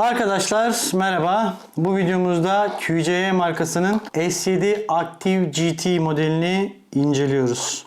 Arkadaşlar merhaba. Bu videomuzda QCE markasının S7 Active GT modelini inceliyoruz.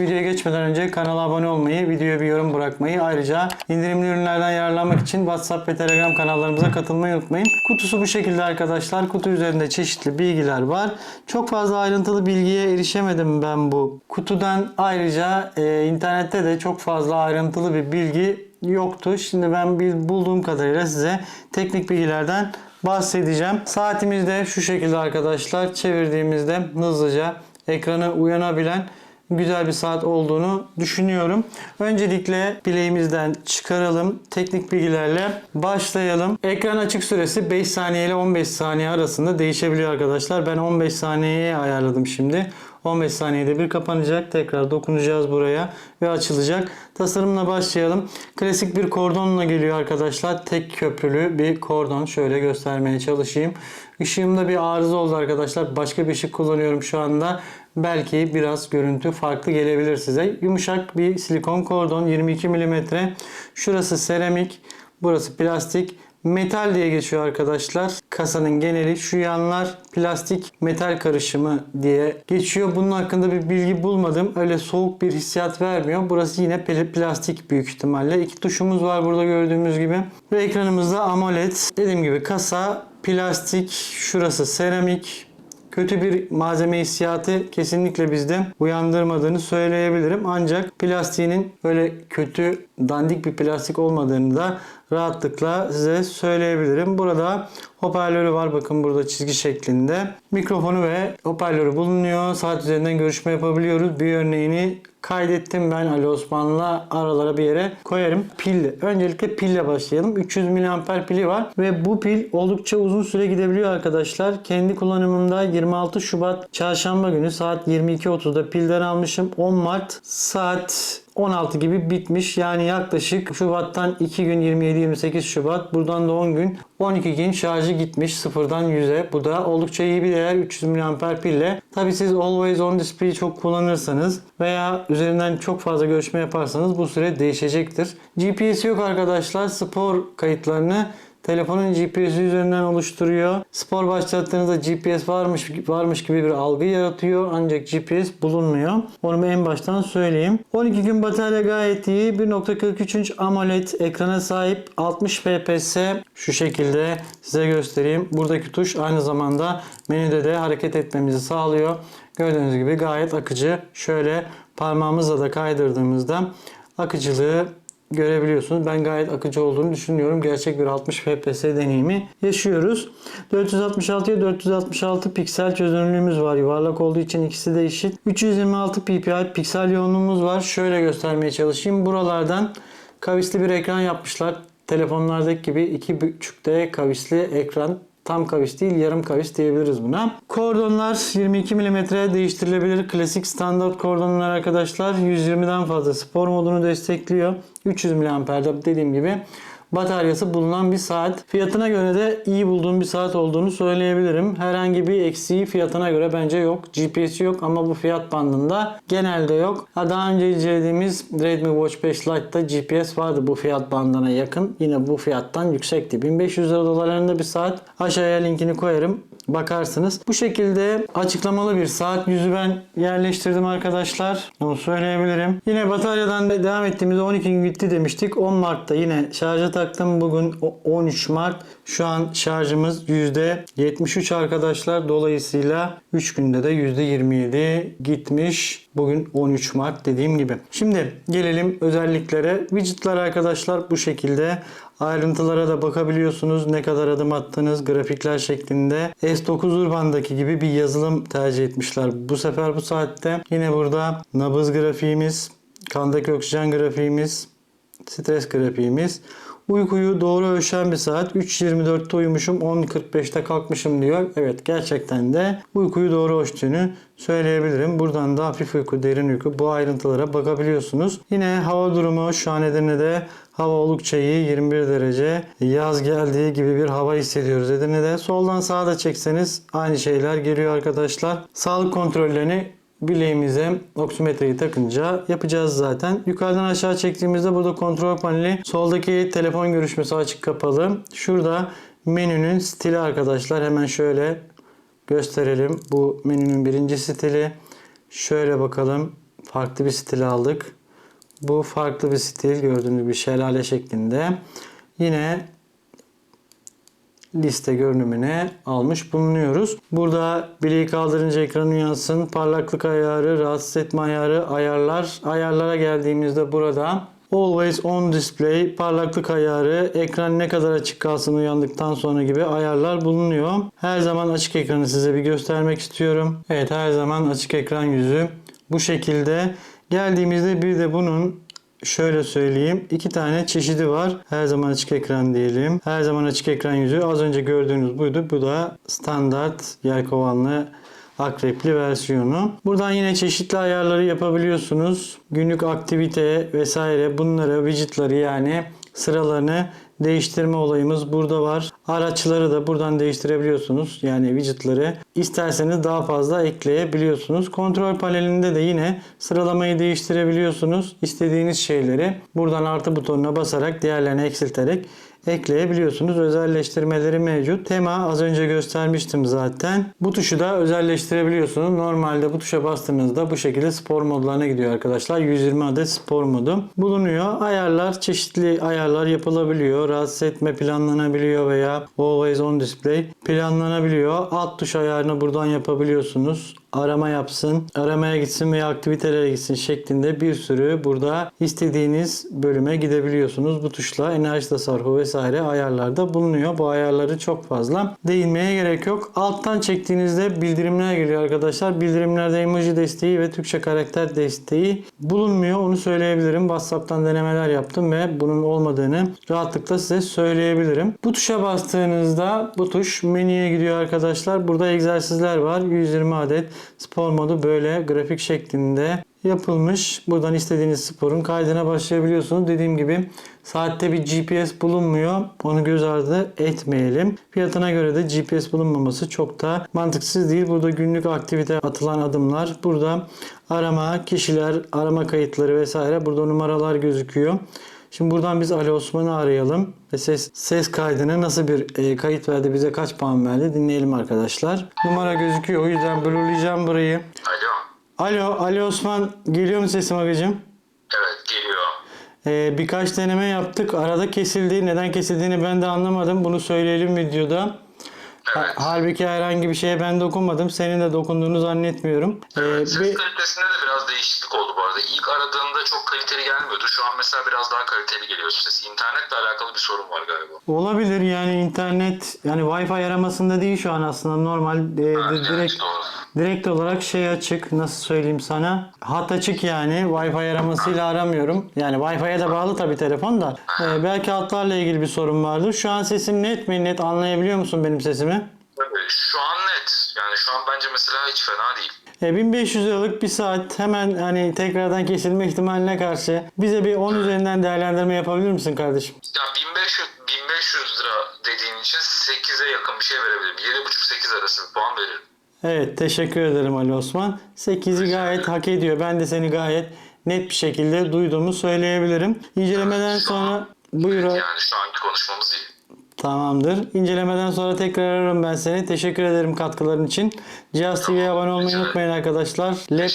Videoya geçmeden önce kanala abone olmayı, videoya bir yorum bırakmayı, ayrıca indirimli ürünlerden yararlanmak için WhatsApp ve Telegram kanallarımıza katılmayı unutmayın. Kutusu bu şekilde arkadaşlar. Kutu üzerinde çeşitli bilgiler var. Çok fazla ayrıntılı bilgiye erişemedim ben bu kutudan. Ayrıca e, internette de çok fazla ayrıntılı bir bilgi yoktu. Şimdi ben bil- bulduğum kadarıyla size teknik bilgilerden bahsedeceğim. Saatimiz de şu şekilde arkadaşlar. Çevirdiğimizde hızlıca ekranı uyanabilen güzel bir saat olduğunu düşünüyorum. Öncelikle bileğimizden çıkaralım. Teknik bilgilerle başlayalım. Ekran açık süresi 5 saniye ile 15 saniye arasında değişebiliyor arkadaşlar. Ben 15 saniyeye ayarladım şimdi. 15 saniyede bir kapanacak. Tekrar dokunacağız buraya ve açılacak. Tasarımla başlayalım. Klasik bir kordonla geliyor arkadaşlar. Tek köprülü bir kordon. Şöyle göstermeye çalışayım. Işığımda bir arıza oldu arkadaşlar. Başka bir ışık kullanıyorum şu anda. Belki biraz görüntü farklı gelebilir size. Yumuşak bir silikon kordon 22 mm. Şurası seramik, burası plastik. Metal diye geçiyor arkadaşlar. Kasanın geneli şu yanlar plastik metal karışımı diye geçiyor. Bunun hakkında bir bilgi bulmadım. Öyle soğuk bir hissiyat vermiyor. Burası yine pl- plastik büyük ihtimalle. İki tuşumuz var burada gördüğümüz gibi. Ve ekranımızda AMOLED. Dediğim gibi kasa plastik, şurası seramik, kötü bir malzeme hissiyatı kesinlikle bizde uyandırmadığını söyleyebilirim. Ancak plastiğinin böyle kötü dandik bir plastik olmadığını da rahatlıkla size söyleyebilirim. Burada hoparlörü var bakın burada çizgi şeklinde. Mikrofonu ve hoparlörü bulunuyor. Saat üzerinden görüşme yapabiliyoruz. Bir örneğini kaydettim ben Ali Osman'la aralara bir yere koyarım. Pilli. Öncelikle pille başlayalım. 300 mAh pili var ve bu pil oldukça uzun süre gidebiliyor arkadaşlar. Kendi kullanımımda 26 Şubat çarşamba günü saat 22.30'da pilden almışım. 10 Mart saat 16 gibi bitmiş. Yani yaklaşık Şubat'tan 2 gün 27-28 Şubat. Buradan da 10 gün 12 gün şarjı gitmiş sıfırdan 100'e. Bu da oldukça iyi bir değer 300 mAh pille. Tabi siz Always On Display'i çok kullanırsanız veya üzerinden çok fazla görüşme yaparsanız bu süre değişecektir. GPS yok arkadaşlar. Spor kayıtlarını Telefonun GPS'i üzerinden oluşturuyor. Spor başlattığınızda GPS varmış varmış gibi bir algı yaratıyor. Ancak GPS bulunmuyor. Onu en baştan söyleyeyim. 12 gün batarya gayet iyi. 1.43 inç AMOLED ekrana sahip 60 fps şu şekilde size göstereyim. Buradaki tuş aynı zamanda menüde de hareket etmemizi sağlıyor. Gördüğünüz gibi gayet akıcı. Şöyle parmağımızla da kaydırdığımızda akıcılığı görebiliyorsunuz. Ben gayet akıcı olduğunu düşünüyorum. Gerçek bir 60 fps deneyimi yaşıyoruz. 466'ya 466 piksel çözünürlüğümüz var. Yuvarlak olduğu için ikisi de eşit. 326 ppi piksel yoğunluğumuz var. Şöyle göstermeye çalışayım. Buralardan kavisli bir ekran yapmışlar. Telefonlardaki gibi 2.5D kavisli ekran Tam kavis değil yarım kavis diyebiliriz buna. Kordonlar 22 mm değiştirilebilir. Klasik standart kordonlar arkadaşlar. 120'den fazla spor modunu destekliyor. 300 mAh'da dediğim gibi bataryası bulunan bir saat. Fiyatına göre de iyi bulduğum bir saat olduğunu söyleyebilirim. Herhangi bir eksiği fiyatına göre bence yok. GPS yok ama bu fiyat bandında genelde yok. Ha, Daha önce incelediğimiz Redmi Watch 5 Lite'da GPS vardı bu fiyat bandına yakın. Yine bu fiyattan yüksekti. 1500 lira dolarlarında bir saat. Aşağıya linkini koyarım. Bakarsınız. Bu şekilde açıklamalı bir saat yüzü ben yerleştirdim arkadaşlar. Onu söyleyebilirim. Yine bataryadan da devam ettiğimizde 12 gün gitti demiştik. 10 Mart'ta yine şarja taktım. Bugün o- 13 Mart. Şu an şarjımız %73 arkadaşlar. Dolayısıyla 3 günde de %27 gitmiş. Bugün 13 Mart dediğim gibi. Şimdi gelelim özelliklere. Widgetler arkadaşlar bu şekilde. Ayrıntılara da bakabiliyorsunuz. Ne kadar adım attınız grafikler şeklinde. S9 Urban'daki gibi bir yazılım tercih etmişler. Bu sefer bu saatte yine burada nabız grafiğimiz, kandaki oksijen grafiğimiz, stres grafiğimiz. Uykuyu doğru ölçen bir saat. 3.24'te uyumuşum, 10.45'te kalkmışım diyor. Evet gerçekten de uykuyu doğru ölçtüğünü söyleyebilirim. Buradan da hafif uyku, derin uyku bu ayrıntılara bakabiliyorsunuz. Yine hava durumu şu an Edirne'de hava oldukça iyi. 21 derece. Yaz geldiği gibi bir hava hissediyoruz Edirne'de. Soldan sağa da çekseniz aynı şeyler geliyor arkadaşlar. Sağlık kontrollerini bileğimize oksimetreyi takınca yapacağız zaten. Yukarıdan aşağı çektiğimizde burada kontrol paneli soldaki telefon görüşmesi açık kapalı. Şurada menünün stili arkadaşlar. Hemen şöyle gösterelim. Bu menünün birinci stili. Şöyle bakalım. Farklı bir stil aldık. Bu farklı bir stil gördüğünüz bir şelale şeklinde. Yine liste görünümüne almış bulunuyoruz. Burada bileği kaldırınca ekran uyansın. Parlaklık ayarı, rahatsız etme ayarı, ayarlar. Ayarlara geldiğimizde burada Always on display, parlaklık ayarı, ekran ne kadar açık kalsın uyandıktan sonra gibi ayarlar bulunuyor. Her zaman açık ekranı size bir göstermek istiyorum. Evet her zaman açık ekran yüzü bu şekilde. Geldiğimizde bir de bunun Şöyle söyleyeyim. iki tane çeşidi var. Her zaman açık ekran diyelim. Her zaman açık ekran yüzü. Az önce gördüğünüz buydu. Bu da standart yelkovanlı akrepli versiyonu. Buradan yine çeşitli ayarları yapabiliyorsunuz. Günlük aktivite vesaire bunları widgetları yani sıralarını değiştirme olayımız burada var. Araçları da buradan değiştirebiliyorsunuz. Yani widgetları isterseniz daha fazla ekleyebiliyorsunuz. Kontrol panelinde de yine sıralamayı değiştirebiliyorsunuz. İstediğiniz şeyleri buradan artı butonuna basarak diğerlerini eksilterek ekleyebiliyorsunuz. Özelleştirmeleri mevcut. Tema az önce göstermiştim zaten. Bu tuşu da özelleştirebiliyorsunuz. Normalde bu tuşa bastığınızda bu şekilde spor modlarına gidiyor arkadaşlar. 120 adet spor modu bulunuyor. Ayarlar çeşitli ayarlar yapılabiliyor. Rahatsız etme planlanabiliyor veya always on display planlanabiliyor. Alt tuş ayarını buradan yapabiliyorsunuz arama yapsın, aramaya gitsin veya aktivitelere gitsin şeklinde bir sürü burada istediğiniz bölüme gidebiliyorsunuz. Bu tuşla enerji tasarrufu vesaire ayarlarda bulunuyor. Bu ayarları çok fazla değinmeye gerek yok. Alttan çektiğinizde bildirimler geliyor arkadaşlar. Bildirimlerde emoji desteği ve Türkçe karakter desteği bulunmuyor. Onu söyleyebilirim. WhatsApp'tan denemeler yaptım ve bunun olmadığını rahatlıkla size söyleyebilirim. Bu tuşa bastığınızda bu tuş menüye gidiyor arkadaşlar. Burada egzersizler var. 120 adet spor modu böyle grafik şeklinde yapılmış. Buradan istediğiniz sporun kaydına başlayabiliyorsunuz. Dediğim gibi saatte bir GPS bulunmuyor. Onu göz ardı etmeyelim. Fiyatına göre de GPS bulunmaması çok da mantıksız değil. Burada günlük aktivite atılan adımlar. Burada arama, kişiler, arama kayıtları vesaire. Burada numaralar gözüküyor. Şimdi buradan biz Ali Osman'ı arayalım ve ses ses kaydını nasıl bir e, kayıt verdi, bize kaç puan verdi dinleyelim arkadaşlar. Numara gözüküyor o yüzden blurlayacağım burayı. Alo. Alo, Ali Osman geliyor mu sesim agacım? Evet geliyor. Ee, birkaç deneme yaptık. Arada kesildi. Neden kesildiğini ben de anlamadım. Bunu söyleyelim videoda. Ha- Evet. halbuki herhangi bir şeye ben dokunmadım. Senin de dokunduğunu zannetmiyorum. Ee, Ses bir- kalitesinde de biraz değişiklik oldu bu arada. İlk aradığında çok kaliteli gelmiyordu. Şu an mesela biraz daha kaliteli geliyor ses. İnternetle alakalı bir sorun var galiba. Olabilir yani internet yani Wi-Fi aramasında değil şu an aslında normal e, Evet, direkt doğru. direkt olarak şey açık nasıl söyleyeyim sana hat açık yani Wi-Fi aramasıyla aramıyorum yani Wi-Fi'ye de bağlı tabi telefon da E, belki hatlarla ilgili bir sorun vardır şu an sesim net mi net anlayabiliyor musun benim sesimi? Tabii, Şu an net. Yani şu an bence mesela hiç fena değil. E, 1500 liralık bir saat hemen hani tekrardan kesilme ihtimaline karşı bize bir 10 üzerinden değerlendirme yapabilir misin kardeşim? Ya 1500, 1500 lira dediğin için 8'e yakın bir şey verebilirim. 7,5-8 arası bir puan veririm. Evet teşekkür ederim Ali Osman. 8'i gayet hak ediyor. Ben de seni gayet net bir şekilde duyduğumu söyleyebilirim. İncelemeden sonra buyur. Yani şu anki konuşmamız iyi. Tamamdır. İncelemeden sonra tekrar ararım ben seni. Teşekkür ederim katkıların için. Cihaz TV'ye abone olmayı unutmayın arkadaşlar. Ederim.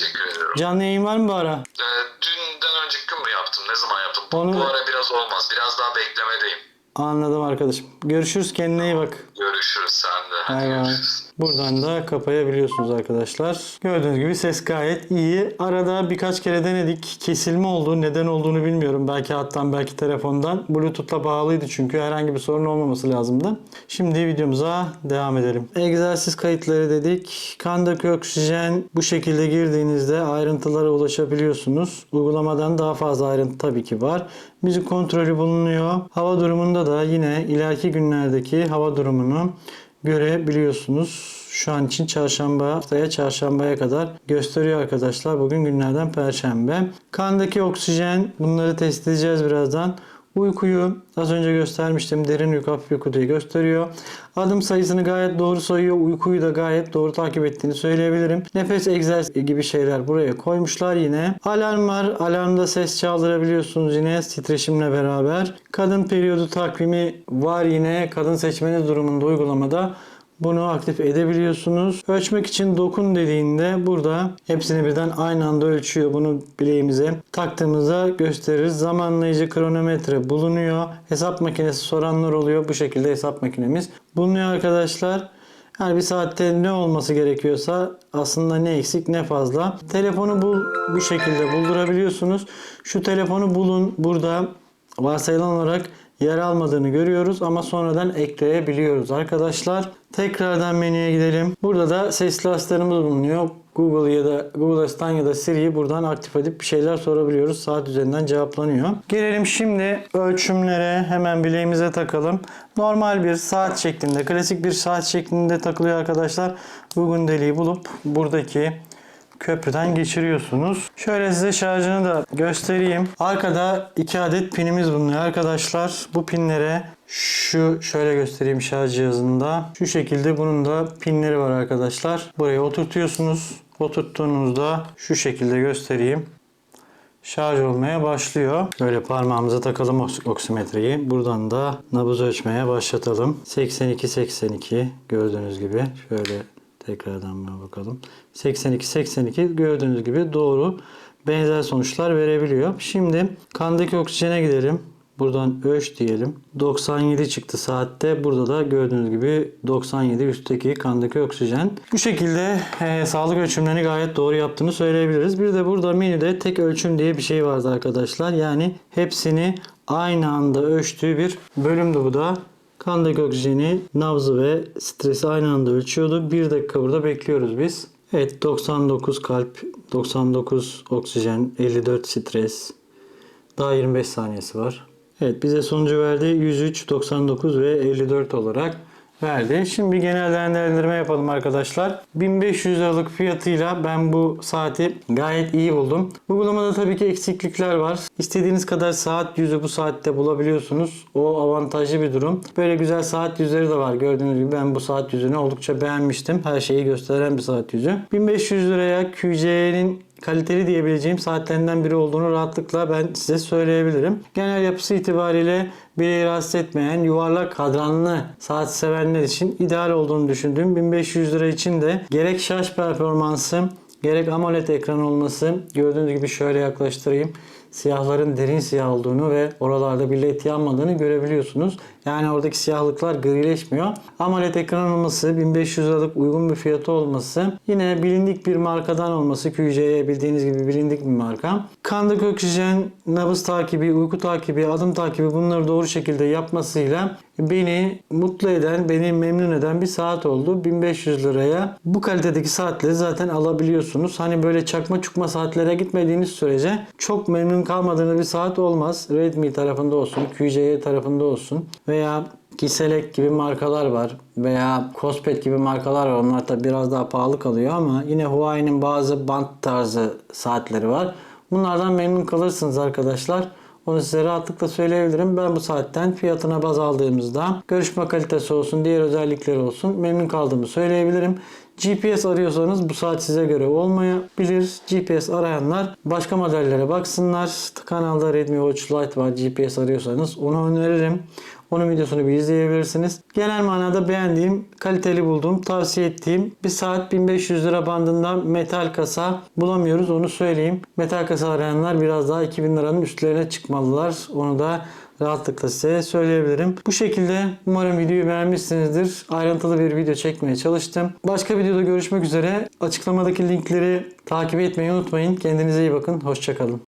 canlı yayın var mı bu ara? Ee, dünden önceki gün mü yaptım? Ne zaman yaptım? Bu- Onu- Bu ara biraz olmaz. Biraz daha beklemedeyim. Anladım arkadaşım. Görüşürüz. Kendine iyi bak. Görüşürüz sen de. Hadi bay. görüşürüz. Buradan da kapayabiliyorsunuz arkadaşlar. Gördüğünüz gibi ses gayet iyi. Arada birkaç kere denedik. Kesilme oldu. Neden olduğunu bilmiyorum. Belki hattan belki telefondan. Bluetooth'la bağlıydı çünkü herhangi bir sorun olmaması lazımdı. Şimdi videomuza devam edelim. Egzersiz kayıtları dedik. Kandaki oksijen bu şekilde girdiğinizde ayrıntılara ulaşabiliyorsunuz. Uygulamadan daha fazla ayrıntı tabii ki var. Müzik kontrolü bulunuyor. Hava durumunda da yine ileriki günlerdeki hava durumunu görebiliyorsunuz. Şu an için çarşamba haftaya çarşambaya kadar gösteriyor arkadaşlar. Bugün günlerden perşembe. Kandaki oksijen bunları test edeceğiz birazdan. Uykuyu az önce göstermiştim. Derin uyku, hafif uyku diye gösteriyor. Adım sayısını gayet doğru sayıyor. Uykuyu da gayet doğru takip ettiğini söyleyebilirim. Nefes egzersizi gibi şeyler buraya koymuşlar yine. Alarm var. Alarmda ses çaldırabiliyorsunuz yine titreşimle beraber. Kadın periyodu takvimi var yine. Kadın seçmeniz durumunda uygulamada bunu aktif edebiliyorsunuz. Ölçmek için dokun dediğinde burada hepsini birden aynı anda ölçüyor. Bunu bileğimize taktığımızda gösteririz. Zamanlayıcı kronometre bulunuyor. Hesap makinesi soranlar oluyor. Bu şekilde hesap makinemiz bulunuyor arkadaşlar. Yani bir saatte ne olması gerekiyorsa aslında ne eksik ne fazla. Telefonu bul bu şekilde buldurabiliyorsunuz. Şu telefonu bulun burada varsayılan olarak yer almadığını görüyoruz ama sonradan ekleyebiliyoruz arkadaşlar. Tekrardan menüye gidelim. Burada da sesli asistanımız bulunuyor. Google ya da Google Asistan ya da Siri'yi buradan aktif edip bir şeyler sorabiliyoruz. Saat üzerinden cevaplanıyor. Gelelim şimdi ölçümlere. Hemen bileğimize takalım. Normal bir saat şeklinde, klasik bir saat şeklinde takılıyor arkadaşlar. Uygun deliği bulup buradaki köprüden geçiriyorsunuz. Şöyle size şarjını da göstereyim. Arkada iki adet pinimiz bulunuyor arkadaşlar. Bu pinlere şu şöyle göstereyim şarj cihazında. Şu şekilde bunun da pinleri var arkadaşlar. Buraya oturtuyorsunuz. Oturttuğunuzda şu şekilde göstereyim. Şarj olmaya başlıyor. Böyle parmağımıza takalım oks- oksimetreyi. Buradan da nabız ölçmeye başlatalım. 82-82 gördüğünüz gibi. Şöyle tekrardan bir bakalım. 82-82 gördüğünüz gibi doğru benzer sonuçlar verebiliyor. Şimdi kandaki oksijene gidelim. Buradan ölç diyelim. 97 çıktı saatte. Burada da gördüğünüz gibi 97 üstteki kandaki oksijen. Bu şekilde e, sağlık ölçümlerini gayet doğru yaptığını söyleyebiliriz. Bir de burada menüde tek ölçüm diye bir şey vardı arkadaşlar. Yani hepsini aynı anda ölçtüğü bir bölümdü bu da. Kandaki oksijeni, nabzı ve stresi aynı anda ölçüyordu. Bir dakika burada bekliyoruz biz. Evet 99 kalp, 99 oksijen, 54 stres. Daha 25 saniyesi var. Evet bize sonucu verdi. 103, 99 ve 54 olarak verdi. Şimdi bir genel değerlendirme yapalım arkadaşlar. 1500 liralık fiyatıyla ben bu saati gayet iyi buldum. Uygulamada tabii ki eksiklikler var. İstediğiniz kadar saat yüzü bu saatte bulabiliyorsunuz. O avantajlı bir durum. Böyle güzel saat yüzleri de var. Gördüğünüz gibi ben bu saat yüzünü oldukça beğenmiştim. Her şeyi gösteren bir saat yüzü. 1500 liraya QC'nin kaliteli diyebileceğim saatlerinden biri olduğunu rahatlıkla ben size söyleyebilirim. Genel yapısı itibariyle bireyi rahatsız etmeyen yuvarlak kadranlı saat sevenler için ideal olduğunu düşündüğüm 1500 lira için de gerek şarj performansı gerek AMOLED ekran olması gördüğünüz gibi şöyle yaklaştırayım siyahların derin siyah olduğunu ve oralarda bir led yanmadığını görebiliyorsunuz. Yani oradaki siyahlıklar grileşmiyor. AMOLED ekran olması, 1500 liralık uygun bir fiyatı olması, yine bilindik bir markadan olması, QJ'ye bildiğiniz gibi bilindik bir marka. Kandaki oksijen, nabız takibi, uyku takibi, adım takibi bunları doğru şekilde yapmasıyla beni mutlu eden, beni memnun eden bir saat oldu. 1500 liraya bu kalitedeki saatleri zaten alabiliyorsunuz. Hani böyle çakma çukma saatlere gitmediğiniz sürece çok memnun kalmadığınız bir saat olmaz. Redmi tarafında olsun, QJE tarafında olsun veya Kiselek gibi markalar var veya Kospet gibi markalar var. Onlar da biraz daha pahalı kalıyor ama yine Huawei'nin bazı band tarzı saatleri var. Bunlardan memnun kalırsınız arkadaşlar. Onu size rahatlıkla söyleyebilirim. Ben bu saatten fiyatına baz aldığımızda görüşme kalitesi olsun, diğer özellikleri olsun memnun kaldığımı söyleyebilirim. GPS arıyorsanız bu saat size göre olmayabilir. GPS arayanlar başka modellere baksınlar. Kanalda Redmi Watch Lite var. GPS arıyorsanız onu öneririm. Onun videosunu bir izleyebilirsiniz. Genel manada beğendiğim, kaliteli bulduğum, tavsiye ettiğim bir saat 1500 lira bandında metal kasa bulamıyoruz onu söyleyeyim. Metal kasa arayanlar biraz daha 2000 liranın üstlerine çıkmalılar. Onu da rahatlıkla size söyleyebilirim. Bu şekilde umarım videoyu beğenmişsinizdir. Ayrıntılı bir video çekmeye çalıştım. Başka videoda görüşmek üzere. Açıklamadaki linkleri takip etmeyi unutmayın. Kendinize iyi bakın. Hoşçakalın.